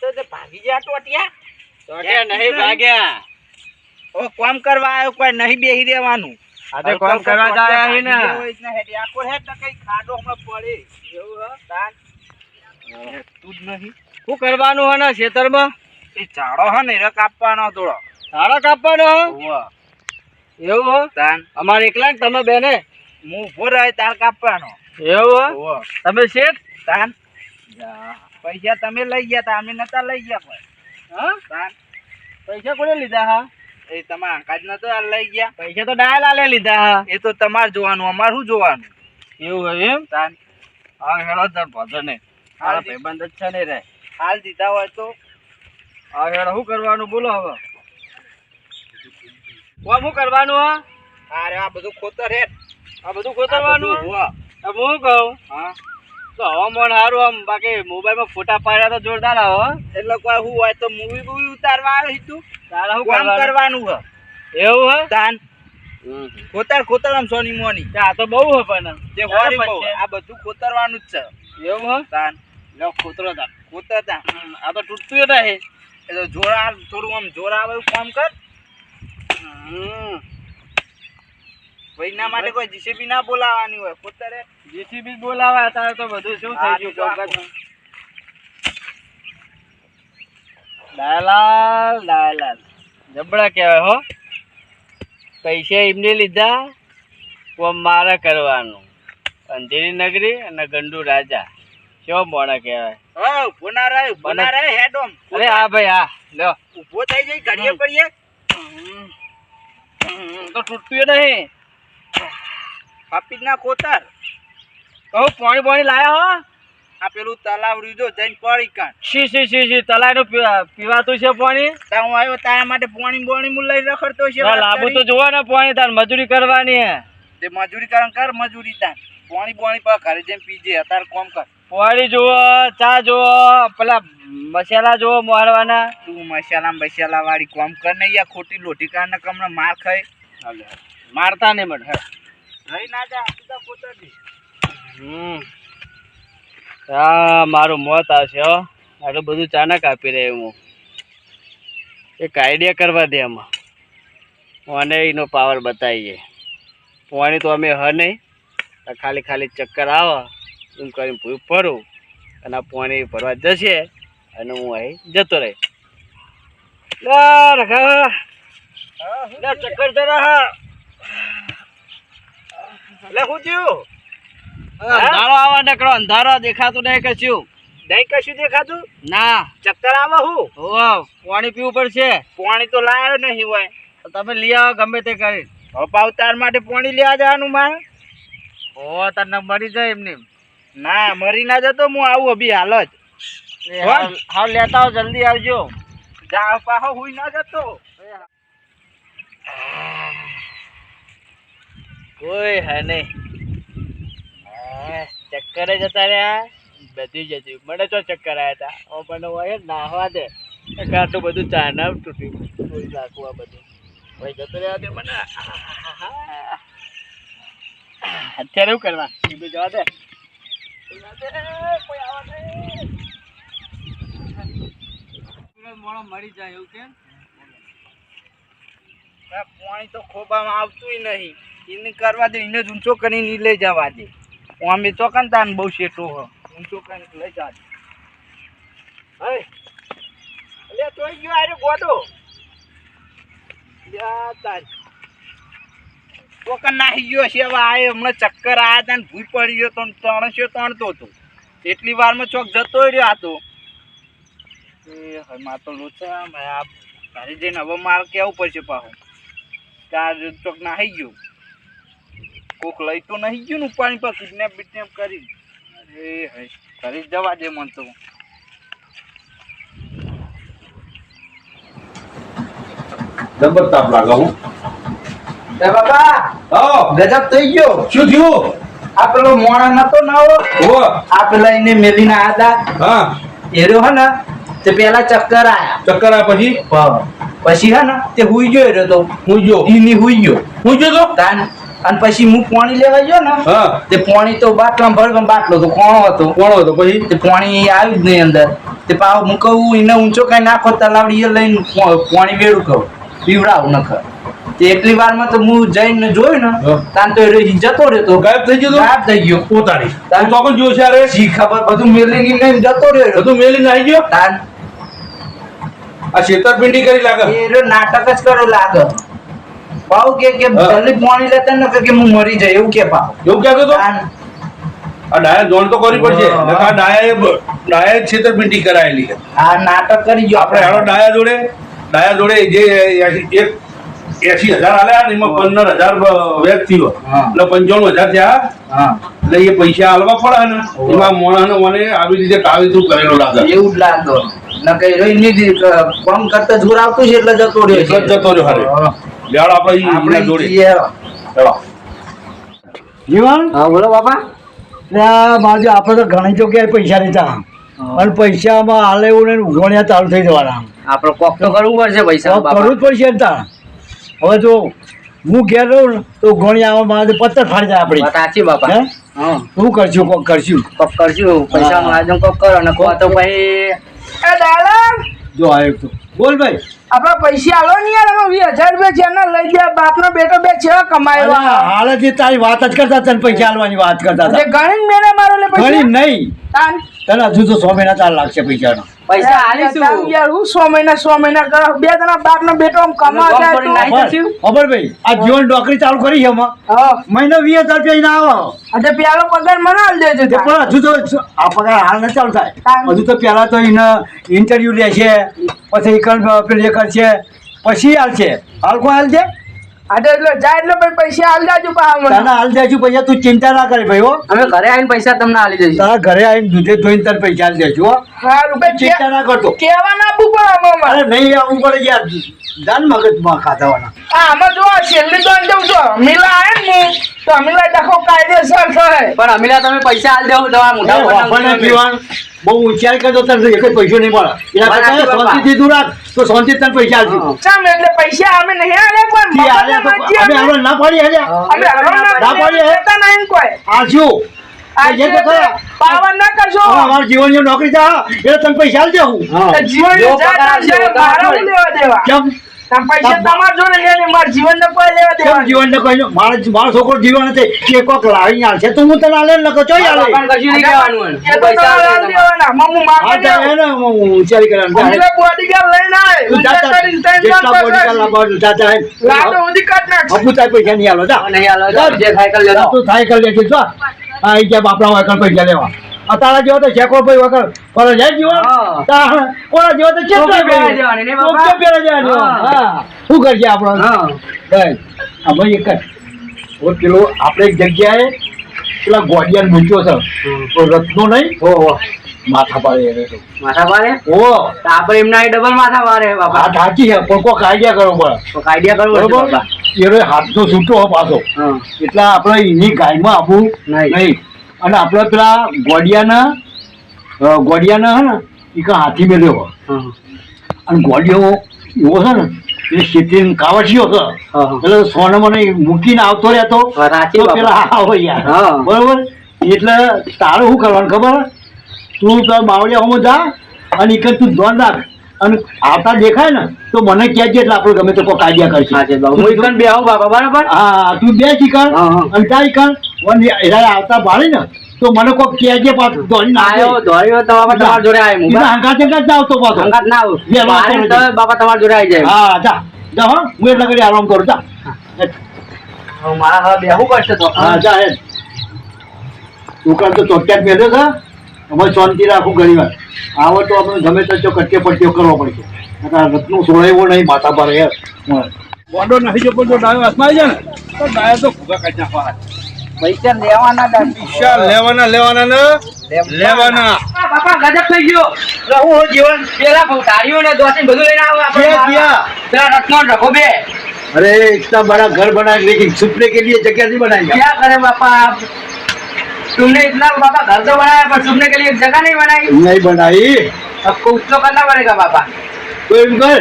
તો તે ભાગી ગયા ટોટિયા ટોટિયા નહીં ભાગ્યા. ઓ કોમ કરવા આવ્યો કોઈ નહીં બેહી રહેવાનું આ કોમ કરવા જ આયા ને ભાગી ગયો હોય ને હેડી. આખો હેડ તો કઈ ખાડો હમણાં પડે. એવું હે તાન? તું જ નહીં. શું કરવાનું હે ને ખેતરમાં? એ ઝાડો હે ને એને કાપવાનો થોડો. ઝાડો કાપવાનો. એવું હો? તાન. અમારે એકલા ને તમે બેને? હું ઊભો રહે તાર કાપવાનો. એવું હો. તમે શેઠ? તાન. પૈસા તમે લઈ ગયા તા અમે નતા લઈ ગયા પણ. હા? પૈસા કોને લીધા હા? એ તમારા અંકાજ નતો લઈ ગયા. પૈસા તો ડાયલ આલે લીધા હા. એ તો તમારે જોવાનું અમારે શું જોવાનું? એવું હોય એમ? તાન હા હેડો તાર ભજર ને. હાલ ભાઈબંધ જ છે ને રે. હાલ દીધા હોય તો. હા હેડો શું કરવાનું? બોલો હવે. કોમ શું કરવાનું હા? અરે આ બધું ખોતર હે આ બધું ખોતરવાનું? હું કહું? હા. તો હવામાન સારું આમ બાકી મોબાઈલમાં ફોટા પાડ્યા તો જોરદાર આવો એટલે કોઈ શું હોય તો મૂવી બુવી ઉતારવા આવ્યો તું? તારા હું કામ કરવાનું? હ એવું હ? તાન. ખોતર ખોતર આમ સોની મોની. આ તો બહુ હે પણ જે હોરી બહુ. આ બધું ખોતરવાનું જ છે. એવું હ? તાન. લો ખોતરો તાર ખોતર તાન. આ તો તૂટતું જ નહીં એટલે તો થોડું આમ જોરા આવે કામ કર. હમ. ભાઈ ના માટે કોઈ જીસીબી ના બોલાવાની હોય. પોતારે જીસીબી બોલાવે અત્યારે તો બધું શું થઈ ગયું ડાયલાલ ડાયલાલ જબડા કહેવાય હો. પૈસા એમને લીધા કોમ મારે કરવાનું. અંધેરી નગરી અને ગંડુ રાજા. કેવો મોણા કહેવાય? હા ઊભો ના રહે અરે હા ભાઈ હા. લ્યો. ઊભો થઈ જાય ઘડીએ પડીએ. તો તૂટ્યું નહીં. કાપી કોતર કહું પાણી પાણી લાયા હો. આ પેલું તલાવ રીજો જઈને પડી કાન શી શી શી શી તલાઈનું પી- પીવાતું છે પાણી? તા હું આવ્યો તારા માટે પાણી બોણી હું લઈ રખડતો છે કરી. તો જોવા ને પાણી તાર મજૂરી કરવાની હે. તે મજૂરી કરણ કર મજૂરી તાર. પોણી બોણી પર ઘરે જેમ પીજે અત્યારે કોમ કર. પાણી જુઓ ચા જુઓ પેલા મસાલા જુઓ મારવાના તું મસાલા મસાલા વાળી કોમ કર ને ખોટી લોટી કાર ના કમણે માર ખાય. મારતા નહીં મને રહી ના જા સીધા ખોતર હમ. હા મારું મોત આવશે હો. આટલું બધું ચાના કાપી રહ્યો હું. એક આઈડિયા કરવા દે આમાં મને એનો પાવર બતાવીએ પાણી તો અમે હ નહીં. ખાલી ખાલી ચક્કર આવે એમ કરીને ભૂ ફરું અને આ પાણી ભરવા જશે અને હું અહીં જતો રહે. ચક્કર જરા હા. લે હું થયું? અંધારો આવા નકરો અંધારો દેખાતું નહીં કશું. નહીં કશું દેખાતું? ના. ચક્કર આવે હું? ઓ પાણી પીવું પડશે. પાણી તો લાયો નહીં હોય. તમે લઈ આવો ગમે તે કરી. પાવ માટે પાણી લેવા જવાનું મારે. ઓ તને મરી જાય એમને ના મરી ના જતો હું આવું અભી હાલ જ કોણ? હા લેતા આવો જલ્દી આવજો. જા પાહો હુઈ ના જતો. કોઈ હે નહીં. ચક્કરે જતા રહ્યા? બધી જતી મને તો ચક્કર આવ્યા હતા. ઓ મને હોય નાહવા દે. આટલું બધું ચાના તૂટ્યું કોઈ નાખવું આ બધું. ભાઈ જતો રહ્યા દે મને. અત્યારે શું કરવા? બીજું જવા દે. કોઈ આવવા દે. મોણો મરી જાય એવું કેમ? પાણી તો ખોબામાં આવતું નહીં. એને કરવા દે એને જ ઊંચો કરીને લઈ જવા દે. હું અમે તો કન તાન બહુ શેઠો હ. ઊંચો કરીને લઈ જવા દે. હે અલે, તોય ગયો આરે ગોડો. યા તાર. તો કન નાહી ગયો છે, હવે આ હમણાં ચક્કર આવ્યા હતા ને ભૂઈ પડી ગયો તો ત્રણસો ત્રણતો હતો. એટલી વારમાં ચોક જતો રહ્યો હતો એ, હવે માર તો લોચા ઘરે જઈને હવે મારે કેવું પડશે પાછું ચાર ચોક નાહી ગયો. કોક લઈ તો નહીં ગયું ને પાણી પર કિડનેપ બિડનેપ કરી. અરે હે ઘરે જવા દે મન તો. જબર તાપ લાગે હું. બાબા હા. ગજબ થઈ ગયો. શું થયું? આ પેલો મોણા નતો નવો આ પેલા એને મેલીને આયા હા. એરો હે ને તે પેલા ચક્કર આયા. ચક્કર આ પછી? હે ને તે હુઈ ગયો એરો તો. હું ગયો. ઈની હુઈ ગયો. હું ગયો તો? તાન અને પછી હું પાણી લેવા ગયો ને તે પાણી તો બાટલા ભરગમ બાટલો તો કોણો હતો. કોણો હતો પછી? તે પાણી આવ્યું જ નહીં અંદર. તે પાવ હું કહું એને ઊંચો કઈ નાખો તલાવડી લઈને પાણી વેડું કહું. પીવડાવું નખ તે એટલી વારમાં તો હું જઈને જોયું ને. તાન તો એ જતો રહ્યો ગાયબ થઈ ગયો તો? ગાયબ થઈ ગયો. પોતાની. તું ચોકન જોયો છે અરે જી ખબર બધું મેલી ને જતો રહ્યો. બધું મેલીને આવી ગયો? તાન આ છેતરપિંડી કરી લાગે? એ નાટક જ કરો લાગે. પાવ કે કે. જલ્દી પાણી લેતા ન કે હું મરી જાય એવું કે પાવ એવું કહેતો તો? આ ડાયા જોણ તો કરવી પડશે. નકા ડાયા ડાયા છેતરપિંડી કરાયેલી આ નાટક કરી ગયો આપણે હાલો ડાયા જોડે. ડાયા જોડે જે એક એસી હજાર આલ્યા ને એમાં પંદર હજાર થયો એટલે પંચાણું હજાર થયા. એટલે એ પૈસા આલવા પડે ને. એમાં મોણા ને મને આવી રીતે કાવીતું કરેલો લાગે. એવું જ લાગે. ન કઈ રહી નહીં પંપ કરતા જોર આવતું છે એટલે જતો રહ્યો જતો રહ્યો હારે. હા. આપણે આપણે એના ચલો જીવન? હા બોલો બાપા. ત્યાં બાજુ આપણે તો ઘણી જગ્યાએ પૈસા લેતા અને પૈસામાં હાલે એવું ને ઉઘોણિયા ચાલુ થઈ જવાના. આપણે કોક તો કરવું પડશે પૈસા તો કરવું જ પડશે ને હવે જો હું ઘેર રહું ને તો આવવા મારે પત્તર ફાડી જાય આપણી સાચી બાપા. હે? હા. શું કરશું કોક કરશું? કોક કરશું પૈસા આયોજન કોક કરો અને કોક તો ભાઈ એ દાદા! જો આવ્યો તો. બોલ ભાઈ. આપડે પૈસા આલો ને યાર અમે વીસ હજાર રૂપિયા જેને લઈ ગયા બાપનો બેટો બે છે કમાયો હાલ જે તારી વાત જ કરતા તને પૈસા આલવાની વાત કરતા હતા. ગણી મેળે મારો લે પૈસા. નહીં. તને. હજુ તો સો મહિના ચાર લાગશે પૈસાનો. પૈસા આલીશું. યાર હું સો મહિના સો મહિના કરો બે જણા બાપનો બેટો આમ કમા. ખબર ભાઈ આ જીવન નોકરી ચાલુ કરી છે એમાં. મહિના મહિને વીસ હજાર રૂપિયા ના આવો. એટલે પેલો પગાર મને આલ દેજો પણ હજુ તો આ પગાર હાલ ન ચાલુ થાય. હજુ તો પેલા તો એને ઇન્ટરવ્યુ લે છે પછી એકણ પેલી એ છે પછી હાલશે હાલ કોણ હાલ છે? આટલે એટલે જાય એટલે પછી પૈસા હાલ જાજુ પાહા મને. તને હાલ જાજુ પૈસા તું ચિંતા ના કરે ભાઈ હો. અમે ઘરે આવીને પૈસા તમને હાલી દઈશું. તારા ઘરે આવીને દૂધે ધોઈને તને પૈસા હાલ દેજો હો. હા ભાઈ ચિંતા ના કરતો. કેવા ના આપવું પડે આમાં અરે નહીં આવવું પડે યાર. જાન મગજમાં ખાતાવાના હા આમાં જો છેલ્લી તો જવું છો? અમીલા આવે ને તો અમીલા ડખો કાયદેસર થાય. પણ અમીલા તમે પૈસા આલ દેવું દવા મોટા વાપરને પપ્પાને બહુ ઊંચાઈ કરતો તને એક પૈસો નહીં મળે. એના કરતા. શાંતિથી દૂર રાખ તો શાંતિ તને પૈસા હા. ચમ એટલે પૈસા અમે નહીં આલે મફતમાં અમે નથી ના પાડી આલે અમે હરવા ના પાડી. દેતા નહીં કોઈ. આજો જીવન. પાવન નોકરી જા એટલે તને પૈસા આલજે હું. હા. જીવન જો લેવા દેવા. કેમ? મારા લેવા છોકરો જીવન હતી કોક લાવીને આવશે તો હું તને આલે હોય. તો પૈસા આવે નહીં આલો તો થાય કરી લેજો. તું થાય કરી લેજે જો. આ ઈ ગયા બાપડા વગર પૈસા લેવા. અતારા જેવો તો શેકો ભાઈ વગર. પર જાય જીવો હા. જેવો તો કેટલા ટોપી જવાની ને બાપા? પહેરાઈ દેવાની. હા. હા. શું કરજે આપણો? હા. ભાઈ આમાં એક જ. હવે પેલો આપણે એક જગ્યાએ પેલા ગોડિયાન મૂક્યો છે. તો રત્નો નહીં? હો માથા પાડે એને તો. માથા મારે ઓ તો આપણે એમના ડબલ માથા મારે બાપા. હાથ હાચી છે પણ કોઈ આઈડિયા કરો બરાબર કાયદા કરવું પડશે બરોબર? એનો હાથનો છૂટો પાછો. હા. એટલે આપણે એની ગાયમાં આવવું નહીં. અને આપણે પેલા ગોડિયાના ગોડિયાના હે ને એ કાં હાથી મેલ્યો હોય. અને ગોડિયો એવો છે ને એ શેતીને કાવશીઓ છે. એટલે સોને મને મૂકીને આવતો રહેતો. પેલા આવો યાર. બરોબર? એટલે તારે શું કરવાનું ખબર? તું તો માવડિયા હું જા અને એક તું ધોન રાખ. અને આવતા દેખાય ને તો મને કહેજે એટલે આપણે ગમે તો કોઈ કાયદા કરશે. હા બે આવો બાબા બરાબર? હા તું બે શીખર હા, હા. અને ચાર એરા આવતા ભાડે ને તો મને કોક કહેજે પાછું તો બાપા તમારા જોડે આવ્યો હું એના હંગાત ના આવતો પાછો. સંગાત ના આવું. બે વાર મારે કરો તો બાપા તમારા જોડે આવી જાય. હા જા. જા હો હું એટલા ઘડી આરામ કરું જા. હવે મારા હવે બેહવું પડશે તો. હા જા હે દુકાન તો ચોટ્યા જ મેળ્યો છે. અમારે શાંતિ રાખું ઘણી વાર આવો તો આપણે ગમે તો ચો કટ્યો પટ્યો કરવો પડશે. રત્નો સોળાયો નહીં માથા પર યાર બોન્ડો નથી જો પણ જો ડાયો હાથમાં આવી જાય ને. તો ડાયા તો ભૂગા કાઢી નાખવાના. પૈસા લેવાના દાદી પૈસા લેવાના લેવાના ને લેવાના આ બાપા ગજબ થઈ ગયો હું જીવન પેલા ભૂતારીઓ ને દોસી બધું લઈને આવો આપણે ક્યાં ગયા? પેલા રત્નો રખો બે अरे इतना बड़ा घर बना लेकिन छुपने के लिए जगह नहीं बनाई क्या करे बापा आप तुमने इतना बापा घर तो बनाया पर छुपने के लिए जगह नहीं बनाई नहीं बनाई अब कुछ तो करना पड़ेगा बापा તો એમ કર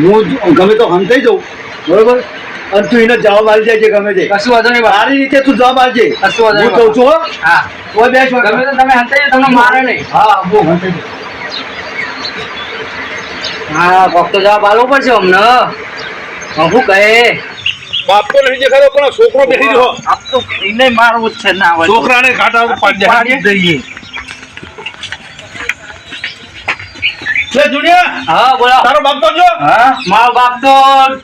હું જ- ગમે તો હંતાઈ દઉં બરોબર અને તું એને જવાબ આવી જાય છે ગમે તે. કશું વાંધો નહીં સારી રીતે તું જવાબ આવજે કશું વાંધો હું કહું છું હા. કોઈ બેસ. ગમે તો તમે હંતાઈ તમને મારે નહીં. હા હું હંતાઈ હા કોક તો જવાબ આલવો પડશે અમને. હું શું કહે? બાપ તો નહીં દેખાતો પણ આ છોકરો બેસી રહ્યો આપ તો એને મારવું છે ના. છોકરાને ઘાટા પાડી પાડી દઈએ. લે જુનિયા હા બોલો. તારો બાપ તો જો. હા? મારો બાપ તો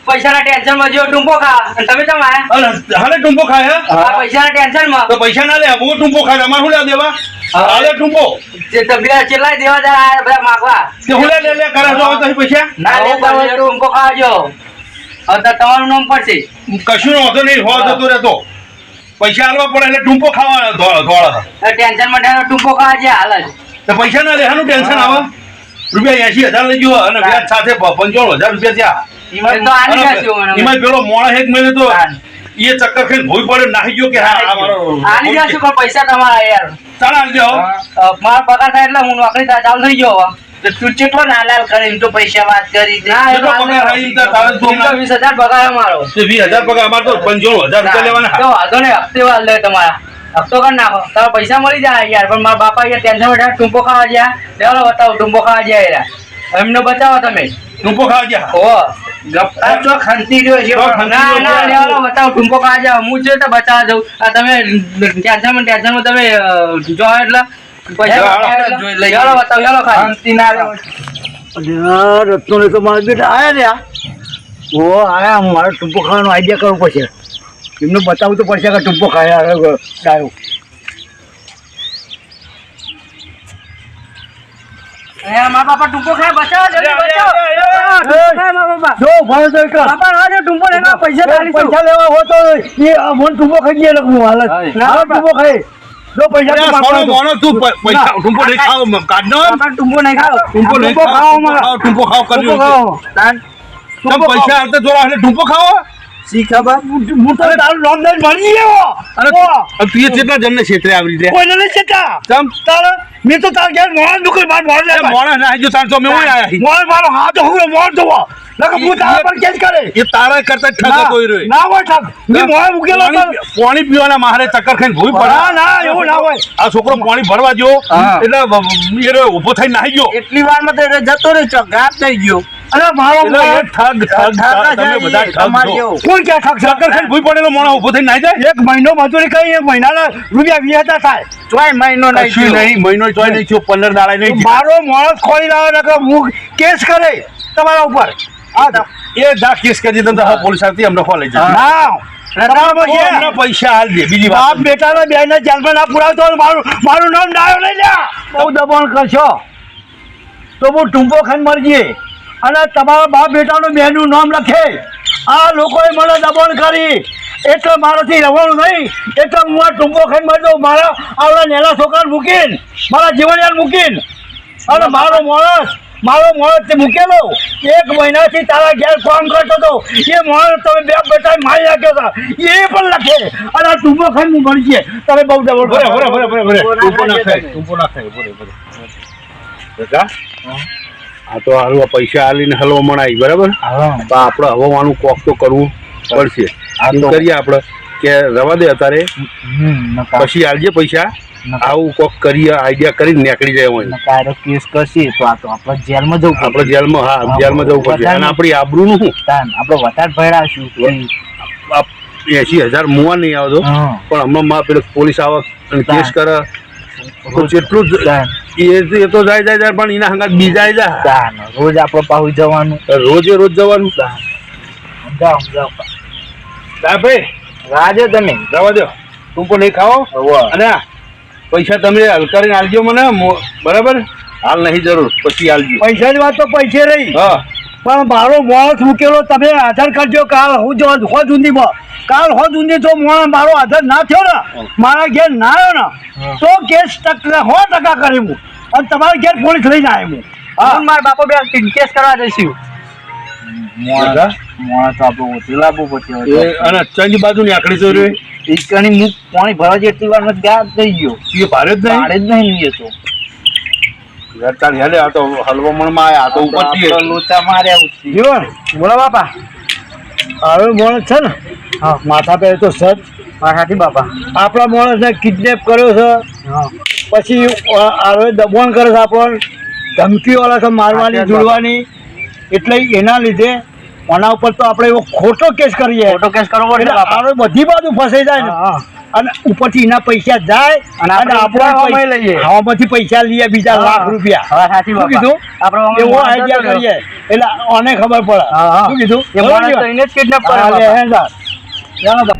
પૈસાના ટેન્શનમાં જો ટૂંપો ખા અને તમે કેમ આયા? અરે, હાલે ટૂંપો ખાય હે? આ પૈસાના ટેન્શનમાં તો પૈસા ના લે હું ટૂંપો ખાય અમારે શું લે દેવા? હાલે ટૂંપો જે તમે ચેટલાય દેવા જરા આયા બધા માગવા. તે હું લે લે લે કરે છો તો પૈસા? ના લેતા હોય ખાજો હવે તમારું નામ પડશે. કશું નો વાંધો નહીં હો જતો રહેતો. પૈસા આલવા પડે એટલે ટૂંકો ખાવા ધોળા ટેન્શનમાં ટેન્શન ટૂંપો ખાવા જે હાલ જ તો પૈસા ના લે શાનું ટેન્શન આવે? રૂપિયા એસી હજાર ગયો અને વ્યાજ સાથે પંચાવન હજાર રૂપિયા થયા. એમાં પેલો મોણા એક મહિને તો એ ચક્કર ખાઈને ભોઈ પડે નાખી ગયો કે હા આની જશે પણ પૈસા તમારા યાર. ચાલ પગાર થાય એટલે હું નોકરી તા- ચાલુ થઈ ગયો. હવે. તો તું ચેટલો નાલાલ કરે એમ તો પૈસા વાત કરી ના એ તો પગાર થાય એમ તારે તો એમ તો વીસ હજાર પગાર અમારો. તે અમારે તો રૂપિયા લેવાના. તો વાંધો નહીં હપ્તે લે તમારા. હપ્તો કરી નાખો. તારા પૈસા મળી જાય યાર પણ મારા બાપા યાર ટેન્શન બેઠા ટૂંપો ખાવા ગયા. દેવાલો બતાવો ટૂંપો ખાવા ગયા યાર. એમને બચાવો તમે. ટૂંપો ખાવા ગયા? ઓ ગપ્પા તો ખંતી રહ્યો છે તો પણ ખંતી ના ના રહ્યો બતાવો ટૂંપો ખાવા જાવ હું છે તો બચાવવા જાઉં. આ તમે ટેન્શનમાં ટેન્શનમાં તમે જો એટલે. પૈસા બતાવો બતાવો ખાલી. ખંતી ના રત્નો ને તો મારા બેટા આયા ઓ આયા મારે ટૂંપો ખાવાનો આઈડિયા કરવો પડશે. એમને બતાવવું તો પડશે કે ટૂંકો ખાય ડાયો. પૈસા જોડા એટલે ટૂંપો ખાવો શી ખબર? હું તારું નામ લઈને મળી ગયો. અરે તું એ કેટલા જણને છેતરે આવી રીતે? કોઈને નહીં છેટા તમ તારે મેં તો તાર ઘેર મોણ દુકાન માર મોણ એ લેતા. ના જો તાર તો મેં ઓય આયા મોણ મારો હાથ હું મોણ જોવો. નકર હું તારા પર કેસ કરે. એ તારા કરતા ઠગો કોઈ રહ્યો ના હોય ઠગ. મેં મોણ મૂકેલો પાણી પીવાના મારે ચક્કર ખાઈને ભૂઈ પડે. ના, એવું ના હોય. આ છોકરો પાણી ભરવા ગયો એટલે ઊભો થઈ એ ઊભો થઈને નાહી ગયો. એટલી વારમાં તો જતો રહ્યો ગાપ થઈ ગયો. અરે મારો ઠગ ઠગ તમે બધા ઠગ છો. કોણ ઠગ છે? ભૂઈ પડેલો મોણા ઊભો થઈ જાય? એક મહિનો મજૂરી કરી એક મહિનાના રૂપિયા વીસ થાય. ચોય મહિનો નહીં થયો. નહીં મહિનો ચોય નહીં થયો પંદર દાડા નહીં મારો માણસ ખોઈ લાવે કે હું કેસ કરે તમારા ઉપર. હા એ જા કેસ કરી દીધો તો પોલીસ આવતી અમને ખોલે છે ના પૈસા. હાલ દે બીજી બાપ વાત બેટાના બેને જેલમાં ના પુરાવતો મારું મારું નામ ડાયો લઈ લ્યા. બહુ દબાણ કરશો. તો હું ટૂંપો ખાઈને મરજે અને તમારા બાપ બેટાનું બેનું નામ લખે. આ લોકોએ મને દબાણ કરી. એટલે મારાથી રહેવાનું નહીં એટલે હું આ ટૂંકો ખાઈને મરી મારા આવડા નેલા છોકરાને મૂકીને મારા જીવનયાન મૂકીને અને મારો માણસ મારો માણસ તે મૂકેલો એક મહિનાથી તારા ઘેર કામ કરતો હતો એ માણસ તમે બે બેટા મારી નાખ્યો હતા એ પણ લખે. અને આ ટૂંપો ખાઈ હું મળી છે તમે બહુ ડબલ ભરે ભરે ભરે ભરે ભરે. ટૂંપો ના ખાય. ખાય ના ખાય ભરે ભરે. આ તો હારું પૈસા હાલીને હલવા મણાય બરાબર? તો આપણે હવાનું કોક તો કરવું પડશે. શું કરીએ આપણે કે રવા દે અત્યારે. પછી આલજે પૈસા. આવું કોક કરી આઈડિયા કરીને નીકળી જાય હોય કેસ કરશે તો આ તો આપણે જેલમાં જવું આપણે જેલમાં હા જેલમાં જવું પડશે. અને આપણી આબરૂનું શું? આપણે વધારે ભરાશું એસી હજાર મુવા નહીં આવતો. પણ હમણાં માં પેલો પોલીસ આવક કેસ કરે. તો જેટલું જ એ તો જાય જાય જાય પણ એના હંગાત બીજા જાય. રોજ આપણે પાછું જવાનું. રોજે રોજ જવાનું. સમજાવ સમજાવ. ભાઈ રાજે તમે જવા દો તું પણ નહીં ખાઓ અને પૈસા તમે હલકારીને આલજો મને. બરાબર? હાલ નહીં જરૂર. પછી આલજો પૈસાની વાત તો પૈસે રહી. હા. પણ મારો માણસ મૂકેલો તમે આધાર કરજો કાલ હું જો હો જુંદીમાં કાલ હો જુંદી તો મોણ મારો આધાર ના થયો ને મારા ઘેર ના આવ્યો ને તો કેસ ટકા સો ટકા કરી હું અને તમારા ઘેર પોલીસ લઈને આવ્યો હું. હું મારા બાપા બે કેસ કરવા જઈશું. મોણા મોણા તો આપણે લાવવું પડશે અને ચંજ બાજુ ની આખડી તો રે. એક કણી હું પાણી ભરવા જેટલી વાર થઈ ગયો. એ ભારે જ નહીં. પાડે જ નહીં તો. ચાલ હેલે આ તો હલવા મણમાં આ તો ઉપર લોચા માર્યા ઉઠી જીવન બોલો બાપા. હવે માણસ છે ને? હા. માથા પહેરે તો સજ બાપા. આપણા માણસને કિડનેપ કર્યો છે. પછી હવે દબાણ કરે છે આપણને. ધમકીવાળા છે મારવાની જોડવાની. એટલે એના લીધે આના ઉપર તો આપણે એવો ખોટો કેસ કરીએ. ખોટો કેસ કરવો એટલે બાપા. બધી બાજુ ફસાઈ જાય ને. અને ઉપરથી એના પૈસા જાય અને આપણે લઈએ. હવામાંથી પૈસા લઈએ બીજા લાખ રૂપિયા. સાચી કીધું? આપણે એવો આઈડિયા કરીએ. એટલે આને ખબર પડે. શું કીધું? એને જ કરે